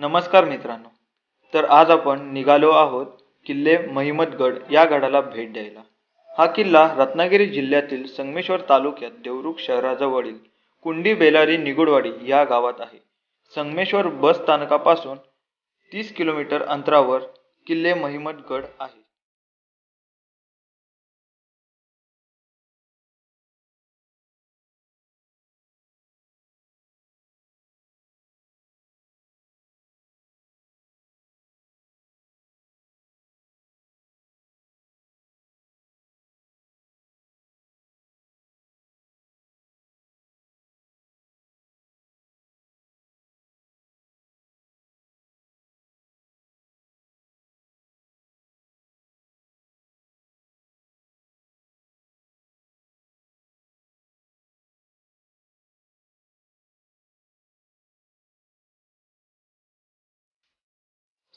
नमस्कार मित्रांनो. तर आज आपण निघालो आहोत किल्ले महिमतगड या गडाला भेट द्यायला. हा किल्ला रत्नागिरी जिल्ह्यातील संगमेश्वर तालुक्यात देवरुख शहराजवळील कुंडी बेलारी निगुडवाडी या गावात आहे. संगमेश्वर बस स्थानकापासून तीस किलोमीटर अंतरावर किल्ले महिमतगड आहे.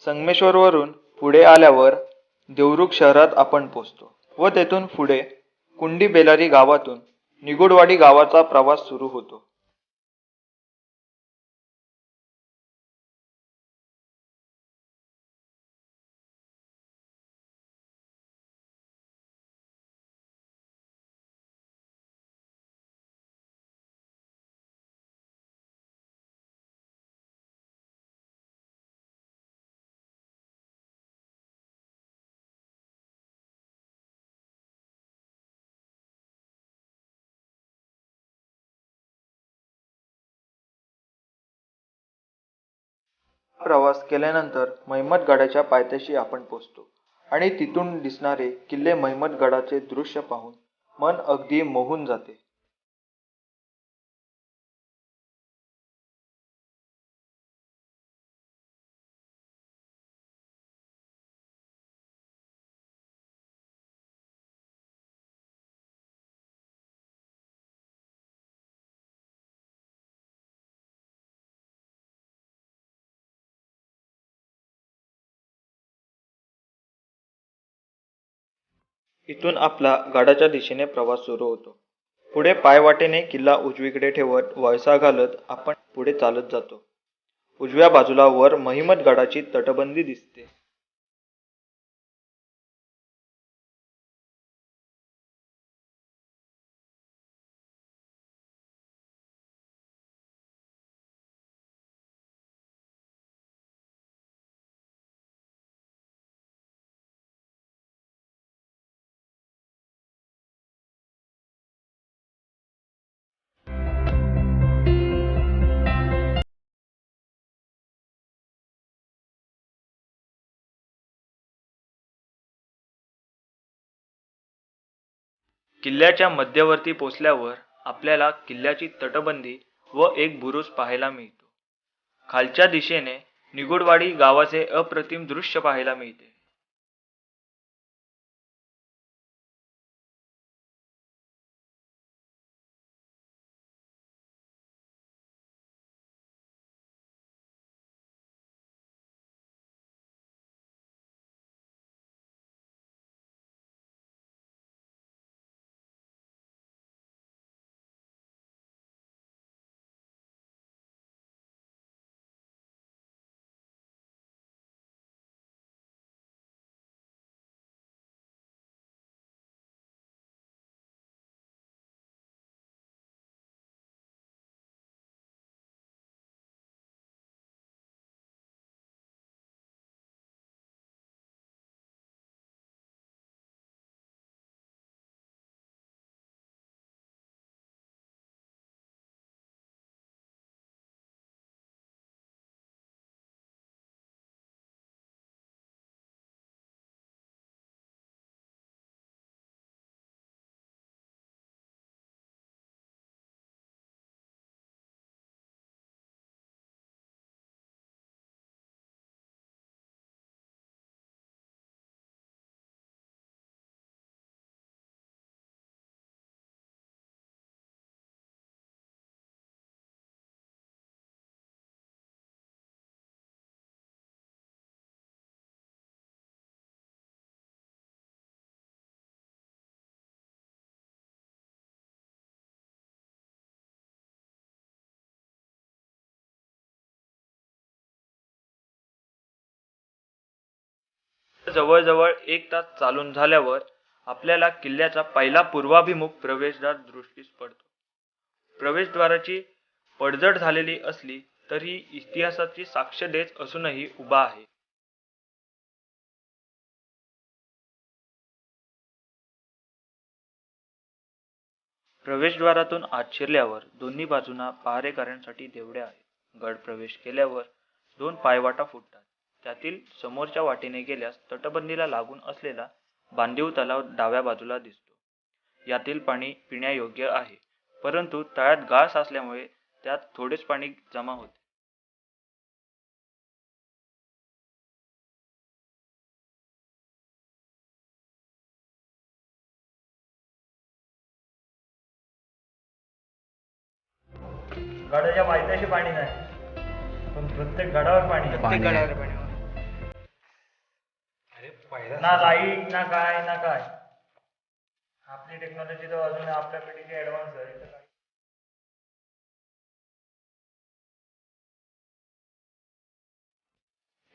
संगमेश्वरवरून पुढे आल्यावर देवरुख शहरात आपण पोचतो व तेथून पुढे कुंडी बेलारी गावातून निगुडवाडी गावाचा प्रवास सुरू होतो. प्रवास केल्यानंतर महिमतगडाच्या पायथ्याशी आपण पोचतो. आणि तिथून दिसणारे किल्ले महिमतगडाचे दृश्य पाहून मन अगदी मोहून जाते. इथून आपला गडाच्या दिशेने प्रवास सुरू होतो. पुढे पायवाटेने किल्ला उजवीकडे ठेवत वळसा घालत आपण पुढे चालत जातो. उजव्या बाजूला वर महिमत गडाची तटबंदी दिसते. किल्ल्याच्या मध्यवर्ती पोचल्यावर आपल्याला किल्ल्याची तटबंदी व एक बुरुज पाहायला मिळतो. खालच्या दिशेने निगुडवाडी गावाचे अप्रतिम दृश्य पाहायला मिळते. जवळजवळ एक तास चालून झाल्यावर आपल्याला किल्ल्याचा पहिला पूर्वाभिमुख प्रवेशद्वार दृष्टीस पडतो. प्रवेशद्वाराची पडझड झालेली असली तरी इतिहासाची साक्ष देत असूनही उभा आहे. प्रवेशद्वारातून आत शिरल्यावर दोन्ही बाजूंना पहारेकऱ्यांसाठी देवड्या आहेत. गड प्रवेश केल्यावर दोन पायवाटा फुटतात. त्यातील समोरच्या वाटेने गेल्यास तटबंदीला लागून असलेला बांधीव तलाव डाव्या बाजूला दिसतो. यातील पाणी पिण्यायोग्य आहे परंतु तळ्यात गाळ साचल्यामुळे त्यात थोडेच पाणी जमा होते. गडाच्या पायथ्याशी पाणी नाही पण प्रत्येक गडावर पाणी आहे. ना लाइट ना काय ना काय. आपली टेक्नॉलॉजी तर अजून आपल्या पिढीची ऍडव्हान्स आहे.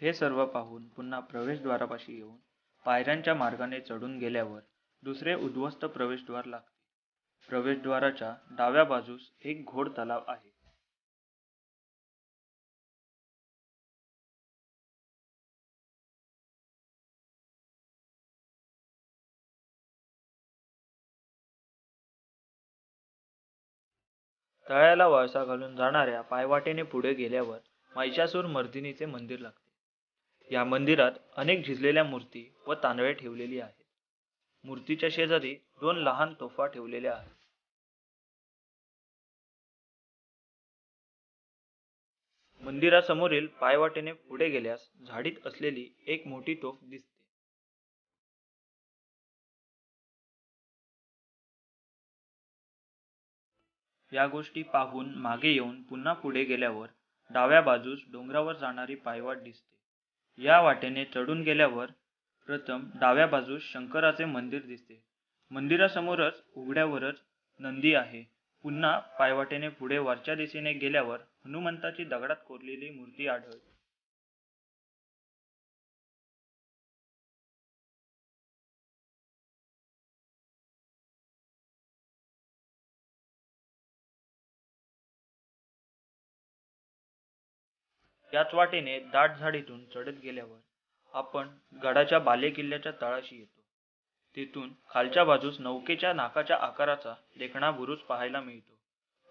हे सर्व पाहून पुन्हा प्रवेशद्वारापाशी येऊन पायऱ्यांच्या मार्गाने चढून गेल्यावर दुसरे उद्ध्वस्त प्रवेशद्वार लागते. प्रवेशद्वाराच्या डाव्या बाजूस एक घोड तलाव आहे. तळ्याला वळसा घालून जाणाऱ्या पायवाटेने पुढे गेल्यावर महिषासूर मर्दिनीचे मंदिर लागते. या मंदिरात अनेक झिजलेल्या मूर्ती व तांदळे ठेवलेली आहेत. मूर्तीच्या शेजारी दोन लहान तोफा ठेवलेल्या आहेत. मंदिरासमोरील पायवाटेने पुढे गेल्यास झाडीत असलेली एक मोठी तोफ दिसते. या गोष्टी पाहून मागे येऊन पुन्हा पुढे गेल्यावर डाव्या बाजूस डोंगरावर जाणारी पायवाट दिसते. या वाटेने चढून गेल्यावर प्रथम डाव्या बाजूस शंकराचे मंदिर दिसते. मंदिरासमोरच उघड्यावरच नंदी आहे. पुन्हा पायवाटेने पुढे वरच्या दिशेने गेल्यावर हनुमंताची दगडात कोरलेली मूर्ती आढळते. याच वाटेने दाट झाडीतून चढत गेल्यावर आपण गडाच्या बाले किल्ल्याच्या तळाशी येतो. तिथून खालच्या बाजूस नौकेच्या नाकाच्या आकाराचा देखणा बुरुज पाहायला मिळतो.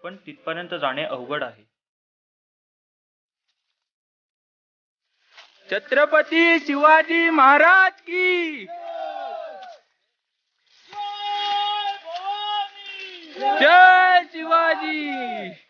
पण तिथपर्यंत जाणे अवघड आहे. छत्रपती शिवाजी महाराज की! जय शिवाजी!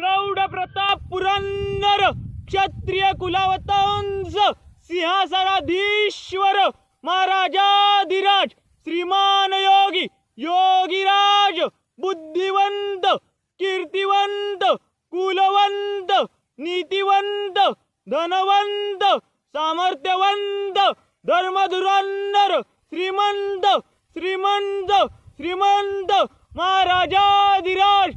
प्रौढ प्रताप पुरंदर क्षत्रिय कुलावतंस सिंहासनाधीश्वर महाराजाधिराज श्रीमान योगी योगीराज बुद्धिवंत कीर्तिवंत कुलवंत नीतिवंत धनवंत सामर्थ्यवंत धर्मधुरंदर श्रीमंत श्रीमंत श्रीमंत महाराजाधिराज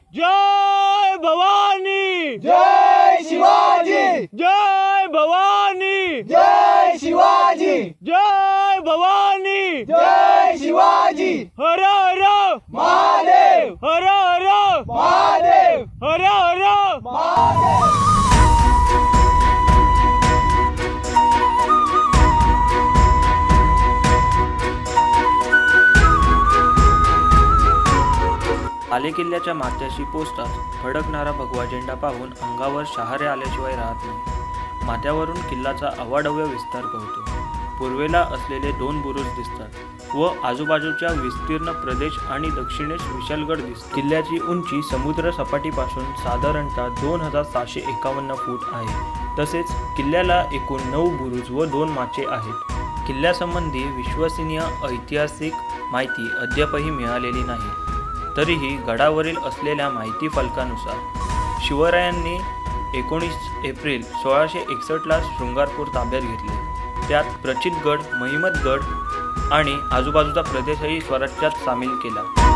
आले किल्ल्याच्या माथ्याशी पोचताच फडकणारा भगवा झेंडा पाहून अंगावर शहारे आल्याशिवाय राहत नाही. माथ्यावरून किल्ल्याचा अवाढव्य विस्तार कळतो. पूर्वेला असलेले दोन बुरुज दिसतात व आजूबाजूच्या विस्तीर्ण प्रदेश आणि दक्षिणेस विशालगड दिसतो. किल्ल्याची उंची समुद्र सपाटीपासून साधारणतः दोन हजार सहाशे एकावन्न फूट आहे. तसेच किल्ल्याला एकूण नऊ बुरुज व दोन माचे आहेत. किल्ल्यासंबंधी विश्वसनीय ऐतिहासिक माहिती अद्यापही मिळालेली नाही. तरीही गडावरील असलेल्या माहिती फलकानुसार शिवरायांनी एकोणीस एप्रिल सोळाशे एकसष्टला शृंगारपूर ताब्यात घेतले. त्यात प्रचितगड महिमतगड आणि आजूबाजूचा प्रदेशही स्वराज्यात सामील केला.